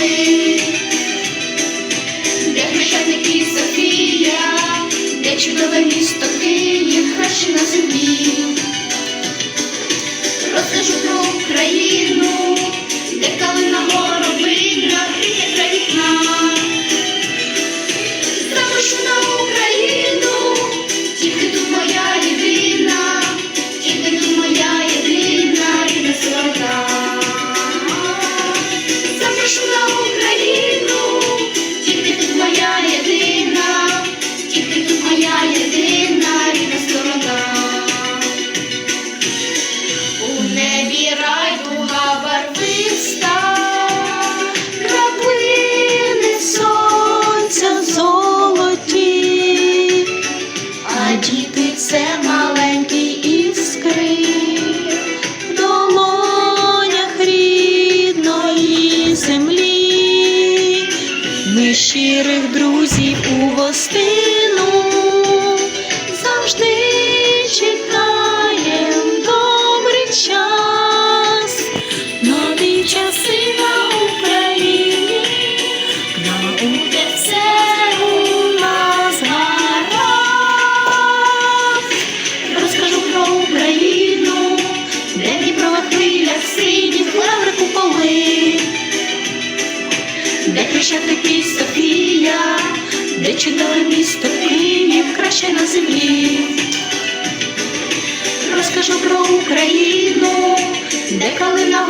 столи, де Софія, де чудове місто Київ, краще на землі. Stay. де чудове місто Київ краще на землі. Розкажу про Україну, де калина